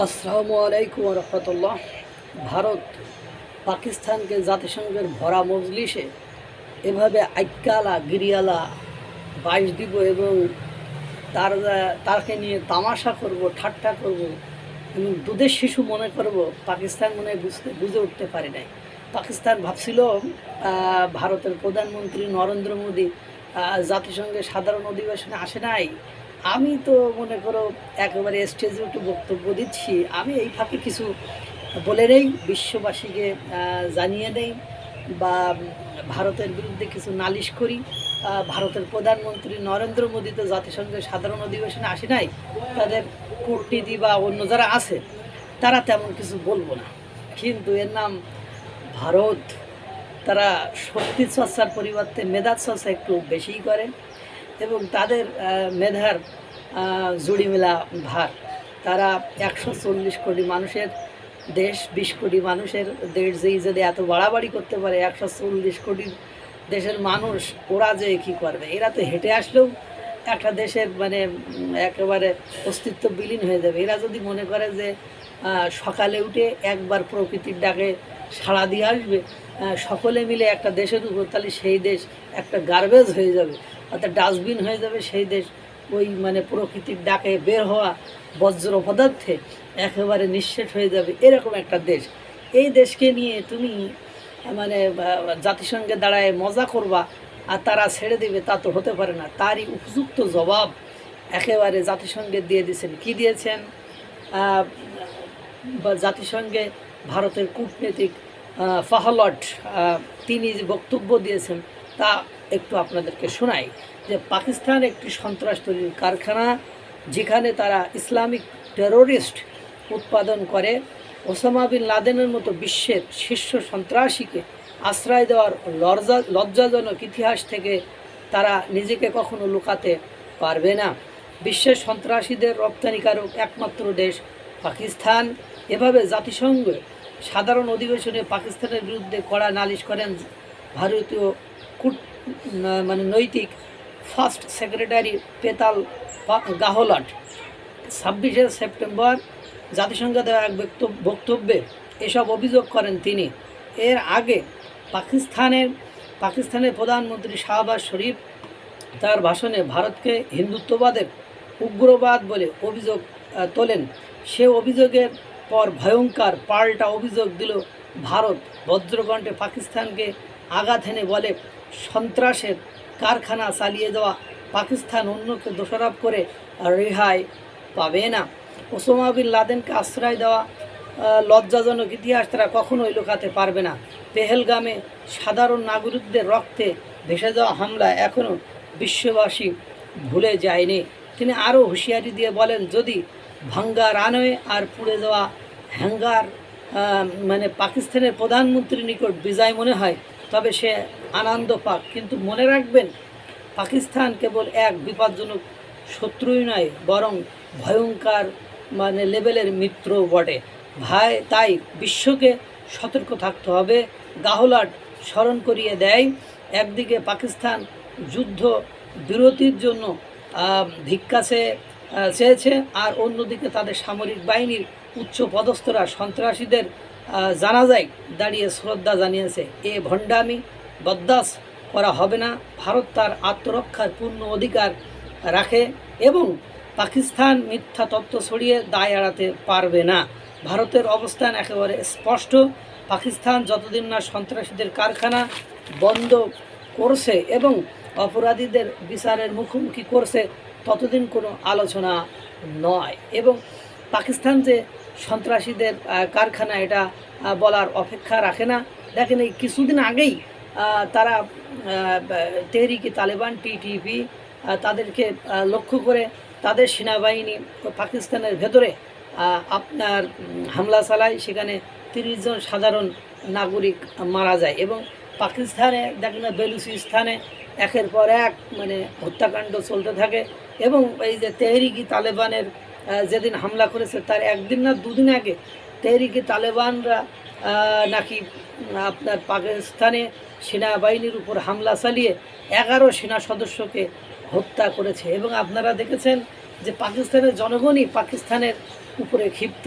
আসসালামু আলাইকুম রহমতুল্লাহ। ভারত পাকিস্তানকে জাতিসংঘের ভরা মজলিসে এভাবে আইকালা গিরিয়ালা, বাইশ দিব এবং তার তাকে নিয়ে তামাশা করব, ঠাট্টা করব এবং দুধের শিশু মনে করব, পাকিস্তান মনে বুঝতে, বুঝে উঠতে পারে নাই। পাকিস্তান ভাবছিল ভারতের প্রধানমন্ত্রী নরেন্দ্র মোদী জাতিসংঘের সাধারণ অধিবেশনে আসে নাই। আমি তো মনে করো একেবারে স্টেজে একটু বক্তব্য দিচ্ছি। আমি এই ফাঁকে কিছু বলে নেই, বিশ্ববাসীকে জানিয়ে নেই বা ভারতের বিরুদ্ধে কিছু নালিশ করি। ভারতের প্রধানমন্ত্রী নরেন্দ্র মোদী তো জাতিসংঘের সাধারণ অধিবেশনে আসে নাই, তাদের কূটনীতি বা অন্য যারা আছে, তারা তেমন কিছু বলব না। কিন্তু এর নাম ভারত, তারা শক্তি চর্চার পরিবর্তে মেধা চর্চা একটু বেশিই করে। এবং তাদের মেধার জুড়ি মেলা ভার। তারা একশো চল্লিশ কোটি মানুষের দেশ, বিশ কোটি মানুষের দেশ, যেই যদি এত বাড়াবাড়ি করতে পারে, একশো চল্লিশ কোটি দেশের মানুষ, ওরা যে কী করবে? এরা তো হেঁটে আসলেও একটা দেশের মানে একেবারে অস্তিত্ব বিলীন হয়ে যাবে। এরা যদি মনে করে যে সকালে উঠে একবার প্রকৃতির ডাকে সাড়া দিয়ে আসবে সকলে মিলে একটা দেশের উপর, তাহলে সেই দেশ একটা গার্বেজ হয়ে যাবে। অর্থাৎ ডাস্টবিন হয়ে যাবে সেই দেশ, ওই মানে প্রকৃতির ডাকে বের হওয়া বজ্র পদার্থে একেবারে নিঃশেষ হয়ে যাবে এরকম একটা দেশ। এই দেশকে নিয়ে তুমি মানে জাতিসংঘে দাঁড়ায় মজা করবা আর তারা ছেড়ে দেবে, তা তো হতে পারে না। তারই উপযুক্ত জবাব একেবারে জাতিসংঘে দিয়ে দিয়েছেন। কি দিয়েছেন? জাতিসংঘে ভারতের কূটনীতিক ফাহলট তিনি যে বক্তব্য দিয়েছেন, তা একটু আপনাদেরকে শোনাই যে পাকিস্তান একটি সন্ত্রাস তৈরির কারখানা যেখানে তারা ইসলামিক টেরোরিস্ট উৎপাদন করে। ওসামা বিন লাদেনের মতো বিশ্বের শীর্ষ সন্ত্রাসীকে আশ্রয় দেওয়ার লজ্জা, লজ্জাজনক ইতিহাস থেকে তারা নিজেকে কখনো লুকাতে পারবে না। বিশ্বের সন্ত্রাসীদের রপ্তানিকারক একমাত্র দেশ পাকিস্তান। এভাবে জাতিসংঘ সাধারণ অধিবেশনে পাকিস্তানের বিরুদ্ধে কড়া নালিশ করেন ভারতীয় কূট মানে নৈতিক, ফার্স্ট সেক্রেটারি পেতাল গাহলাট। ছাব্বিশে সেপ্টেম্বর জাতিসংঘে দেওয়া এক বক্তব্য- বক্তব্যে এসব অভিযোগ করেন তিনি। এর আগে পাকিস্তানের পাকিস্তানের প্রধানমন্ত্রী শাহবাজ শরীফ তার ভাষণে ভারতকে হিন্দুত্ববাদের উগ্রবাদ বলে অভিযোগ তোলেন। সে অভিযোগের পর ভয়ঙ্কর পাল্টা অভিযোগ দিল ভারত। বজ্রকণ্ঠে পাকিস্তানকে আঘাত এনে বলে, সন্ত্রাসের কারখানা চালিয়ে দেওয়া পাকিস্তান অন্যকে দোষারোপ করে রেহাই পাবে না। ওসামা বিন লাদেনকে আশ্রয় দেওয়া লজ্জাজনক ইতিহাস তারা কখনোই লুকাতে পারবে না। পেহেলগামে সাধারণ নাগরিকদের রক্তে ভেসে যাওয়া হামলা এখনও বিশ্ববাসী ভুলে যায়নি। তিনি আরও হুঁশিয়ারি দিয়ে বলেন, যদি ভাঙ্গা রানওয়ে আর পুড়ে যাওয়া হ্যাঙ্গার মানে পাকিস্তানের প্রধানমন্ত্রীর নিকট বিজয় মনে হয় তবে সে আনন্দ পাক। কিন্তু মনে রাখবেন পাকিস্তান কেবল এক বিপজ্জনক শত্রুই নয় বরং ভয়ঙ্কর মানে লেভেলের মিত্র বটে। ভাই তাই বিশ্বকে সতর্ক থাকতে হবে। গাহলাট স্মরণ করিয়ে দেয় একদিকে পাকিস্তান যুদ্ধ বিরতির জন্য আহ, ভিক্ষা চেয়ে চেয়েছে আর অন্যদিকে তাদের সামরিক বাহিনীর উচ্চ পদস্থরা সন্ত্রাসীদের জানাজায় দাঁড়িয়ে শ্রদ্ধা জানিয়েছে, এ ভণ্ডামি বদাস করা হবে না। ভারত তার আত্মরক্ষার পূর্ণ অধিকার রাখে এবং পাকিস্তান মিথ্যা তত্ত্ব ছড়িয়ে দায় এড়াতে পারবে না। ভারতের অবস্থান একেবারে স্পষ্ট। পাকিস্তান যতদিন না সন্ত্রাসীদের কারখানা বন্ধ করছে এবং অপরাধীদের বিচারের মুখোমুখি করছে, ততদিন কোনো আলোচনা নয়। এবং পাকিস্তান যে সন্ত্রাসীদের কারখানা এটা বলার অপেক্ষা রাখে না। দেখেন এই কিছুদিন আগেই তারা তেহরিকি তালেবান টিটিপি তাদেরকে লক্ষ্য করে তাদের সেনাবাহিনী পাকিস্তানের ভেতরে আপনার হামলা চালায়। সেখানে তিরিশ জন সাধারণ নাগরিক মারা যায় এবং পাকিস্তানে, দেখেন বেলুচিস্তানে একের পর এক মানে হত্যাকাণ্ড চলতে থাকে এবং এই যে তেহরিকি তালেবানের যেদিন হামলা করেছে, তার একদিন না দুদিন আগে তেহরিকি তালেবানরা নাকি আপনার পাকিস্তানে সেনাবাহিনীর উপর হামলা চালিয়ে এগারো সেনা সদস্যকে হত্যা করেছে। এবং আপনারা দেখেছেন যে পাকিস্তানের জনগণই পাকিস্তানের উপরে ক্ষিপ্ত।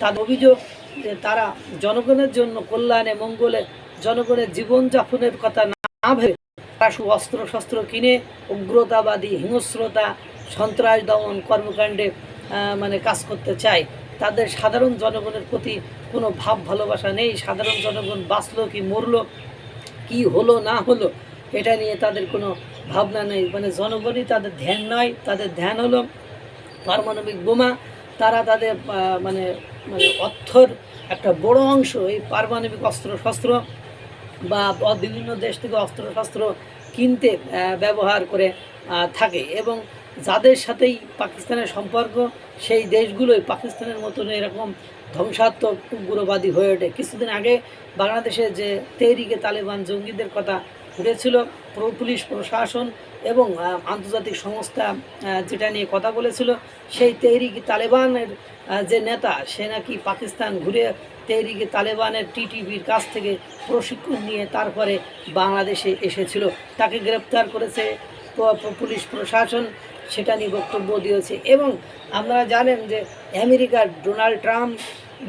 তার অভিযোগ যে তারা জনগণের জন্য কল্যাণে, মঙ্গলে জনগণের জীবনযাপনের কথা না ভেবে তারা অস্ত্র শস্ত্র কিনে উগ্রতাবাদী, হিংস্রতা, সন্ত্রাস দমন কর্মকাণ্ডে মানে কাজ করতে চায় তাদের সাধারণ জনগণের প্রতি কোনো ভাব ভালোবাসা নেই, সাধারণ জনগণ বাঁচলো কি মরলো, কি হলো না হলো, এটা নিয়ে তাদের কোনো ভাবনা নেই। মানে জনগণই তাদের ধ্যান নয় তাদের ধ্যান হলো পারমাণবিক বোমা, তারা তাদের মানে মানে অর্থর একটা বড় অংশ, এই পারমাণবিক অস্ত্র শস্ত্র বা বিভিন্ন দেশ থেকে অস্ত্র শস্ত্র কিনতে ব্যবহার করে থাকে এবং যাদের সাথেই পাকিস্তানের সম্পর্ক, সেই দেশগুলোই পাকিস্তানের মতন এরকম ধ্বংসাত্মক উগ্রবাদী হয়ে ওঠে। কিছুদিন আগে বাংলাদেশে যে তেহরিকে তালেবান জঙ্গিদের কথা উঠেছিল, প্র- পুলিশ, প্রশাসন এবং আন্তর্জাতিক সংস্থা যেটা নিয়ে কথা বলেছিল, সেই তেহরিক তালেবানের যে নেতা, সে নাকি পাকিস্তান ঘুরে তেহরিকে তালেবানের টিটিভির কাছ থেকে প্রশিক্ষণ নিয়ে তারপরে বাংলাদেশে এসেছিল। তাকে গ্রেপ্তার করেছে পুলিশ, প্রশাসন। সেটা নিয়ে বক্তব্য দিয়েছে। এবং আপনারা জানেন যে আমেরিকার ডোনাল্ড ট্রাম্প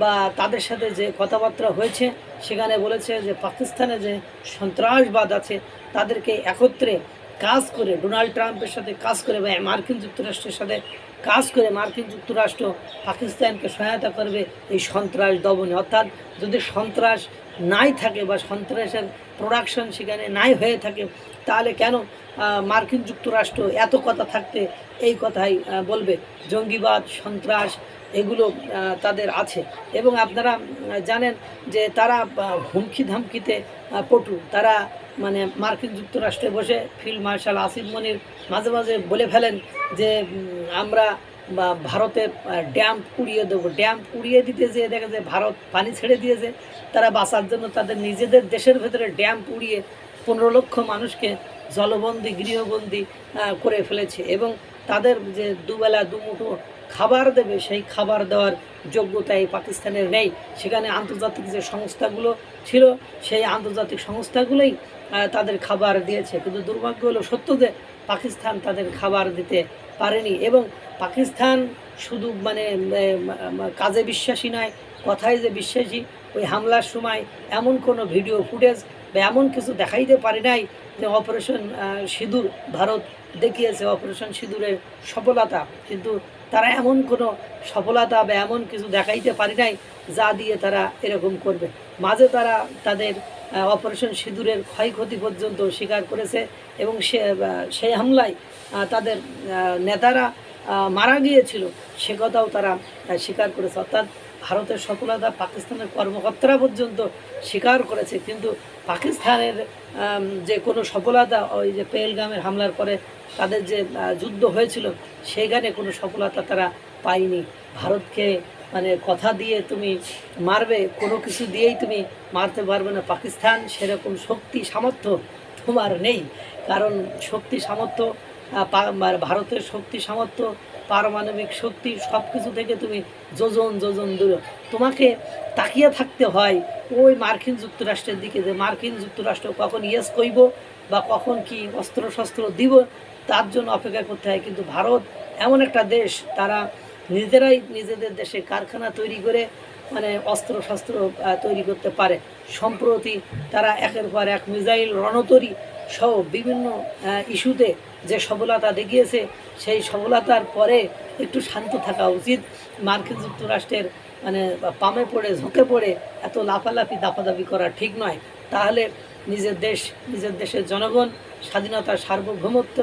বা তাদের সাথে যে কথাবার্তা হয়েছে, সেখানে বলেছে যে পাকিস্তানে যে সন্ত্রাসবাদ আছে, তাদেরকে একত্রে কাজ করে ডোনাল্ড ট্রাম্পের সাথে কাজ করে বা মার্কিন যুক্তরাষ্ট্রের সাথে কাজ করে মার্কিন যুক্তরাষ্ট্র পাকিস্তানকে সহায়তা করবে এই সন্ত্রাস দমনে। অর্থাৎ যদি সন্ত্রাস নাই থাকে বা সন্ত্রাসের প্রোডাকশন সেখানে নাই হয়ে থাকে তাহলে কেন মার্কিন যুক্তরাষ্ট্র এত কথা থাকতে এই কথাই বলবে? জঙ্গিবাদ, সন্ত্রাস, এগুলো তাদের আছে। এবং আপনারা জানেন যে তারা হুমকি ধামকিতে পটু। তারা মানে মার্কিন যুক্তরাষ্ট্রে বসে ফিল্ড মার্শাল আসিফ মনির মাঝে মাঝে বলে ফেলেন যে আমরা, বা ভারতের ড্যাম উড়িয়ে দেবো। ড্যাম উড়িয়ে দিতে যেয়ে দেখা যায় ভারত পানি ছেড়ে দিয়েছে। তারা বাঁচার জন্য তাদের নিজেদের দেশের ভেতরে ড্যাম উড়িয়ে পনেরো লক্ষ মানুষকে জলবন্দি, গৃহবন্দী করে ফেলেছে এবং তাদের যে দুবেলা, দুমুঠো খাবার দেবে, সেই খাবার দেওয়ার যোগ্যতা এই পাকিস্তানের নেই। সেখানে আন্তর্জাতিক যে সংস্থাগুলো ছিল, সেই আন্তর্জাতিক সংস্থাগুলোই তাদের খাবার দিয়েছে। কিন্তু দুর্ভাগ্য হলো সত্য যে পাকিস্তান তাদের খাবার দিতে পারেনি এবং পাকিস্তান শুধু মানে কাজে বিশ্বাসী নয়, কথায় যে বিশ্বাসী, ওই হামলার সময় এমন কোনো ভিডিও ফুটেজ বা এমন কিছু দেখাইতে পারে নাই যে অপারেশন সিঁদুর, ভারত দেখিয়েছে অপারেশন সিঁদুরের সফলতা। কিন্তু তারা এমন কোনো সফলতা বা এমন কিছু দেখাইতে পারে নাই যা দিয়ে তারা এরকম করবে। মাঝে তারা তাদের অপারেশন সিঁদুরের ক্ষয়ক্ষতি পর্যন্ত স্বীকার করেছে এবং সে সেই হামলায় তাদের নেতারা মারা গিয়েছিল। সে কথাও তারা স্বীকার করেছে। অর্থাৎ ভারতের সফলতা পাকিস্তানের কর্মকর্তারা পর্যন্ত স্বীকার করেছে। কিন্তু পাকিস্তানের যে কোনো সফলতা, ওই যে পেহেলগামের হামলার পরে তাদের যে যুদ্ধ হয়েছিল, সেইখানে কোনো সফলতা তারা পায়নি। ভারতকে মানে কথা দিয়ে তুমি মারবে, কোনো কিছু দিয়েই তুমি মারতে পারবে না। পাকিস্তান সেরকম শক্তি সামর্থ্য তোমার নেই। কারণ শক্তি সামর্থ্য ভারতের শক্তি, সামর্থ্য, পারমাণবিক শক্তি সব কিছু থেকে তুমি যোজন যোজন দূরে। তোমাকে তাকিয়ে থাকতে হয় ওই মার্কিন যুক্তরাষ্ট্রের দিকে যে মার্কিন যুক্তরাষ্ট্র কখন ইয়েস কইব বা কখন কি অস্ত্র শস্ত্র দিব, তার জন্য অপেক্ষা করতে হয়। কিন্তু ভারত এমন একটা দেশ, তারা নিজেরাই নিজেদের দেশে কারখানা তৈরি করে মানে অস্ত্র শস্ত্র তৈরি করতে পারে। সম্প্রতি তারা একের পর এক মিসাইল রণতরী সহ বিভিন্ন ইস্যুতে যে সফলতা দেখিয়েছে, সেই সফলতার পরে একটু শান্ত থাকা উচিত। মার্কিন যুক্তরাষ্ট্রের মানে পামে পড়ে, ঝুঁকে পড়ে এত লাফালাফি দাপাদাপি করা ঠিক নয়। তাহলে নিজের দেশ, নিজের দেশের জনগণ, স্বাধীনতার সার্বভৌমত্ব,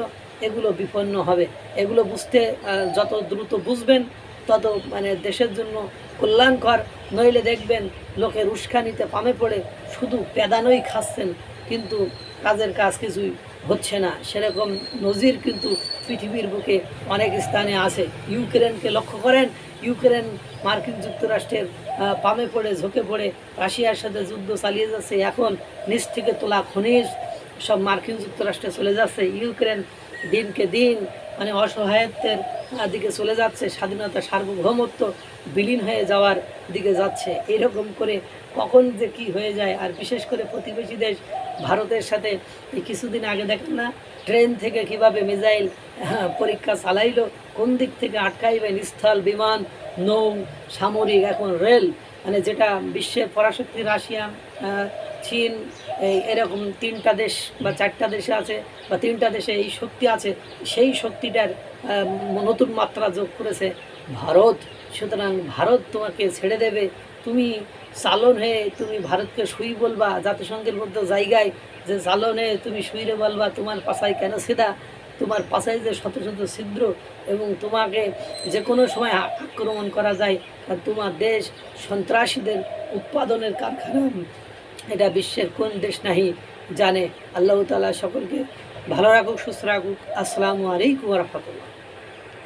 এগুলো বিপন্ন হবে। এগুলো বুঝতে যত দ্রুত বুঝবেন, তত মানে দেশের জন্য কল্যাণকর। নইলে দেখবেন লোকের উস্কানিতে পামে পড়ে, শুধু পেদানোই খাচ্ছেন, কিন্তু কাজের কাজ কিছুই হচ্ছে না। সেরকম নজির কিন্তু পৃথিবীর বুকে অনেক স্থানে আছে। ইউক্রেনকে লক্ষ্য করেন। ইউক্রেন মার্কিন যুক্তরাষ্ট্রের পামে পড়ে, ঝুঁকে পড়ে, রাশিয়ার সাথে যুদ্ধ চালিয়ে যাচ্ছে। এখন নিচ থেকে তোলা খনিজ সব মার্কিন যুক্তরাষ্ট্রে চলে যাচ্ছে। ইউক্রেন দিনকে দিন মানে অসহায়ত্বের দিকে চলে যাচ্ছে। স্বাধীনতা, সার্বভৌমত্ব বিলীন হয়ে যাওয়ার দিকে যাচ্ছে। এরকম করে কখন যে কি হয়ে যায়, আর বিশেষ করে প্রতিবেশী দেশ ভারতের সাথে কিছুদিন আগে দেখেন না ট্রেন থেকে কীভাবে মিসাইল হ্যাঁ, পরীক্ষা চালাইলো কোন দিক থেকে আটকাইবেন স্থল বিমান নৌ সামরিক এখন রেল মানে যেটা বিশ্বের পরাশক্তি রাশিয়া চীন এই এরকম তিনটা দেশ বা চারটা দেশে আছে বা তিনটা দেশে এই শক্তি আছে সেই শক্তিটার নতুন মাত্রা যোগ করেছে ভারত। সুতরাং ভারত তোমাকে ছেড়ে দেবে তুমি চালন হয়ে তুমি ভারতকে শুই বলবা, জাতিসংঘের মধ্যে জায়গায় যে চালন হয়ে তুমি শুইরে বলবা, তোমার পাশায় কেন সিধা? তোমার পাশায় যে শত শত ছিদ্র এবং তোমাকে যে কোনো সময় আক্রমণ করা যায় আর তোমার দেশ সন্ত্রাসীদের উৎপাদনের কারখানা। এটা বিশ্বের কোন দেশ নাহি জানে? আল্লাহ তালা সকলকে ভালো রাখুক, সুস্থ রাখুক। আসসালামু আলাইকুম রহমতুল্লাহ।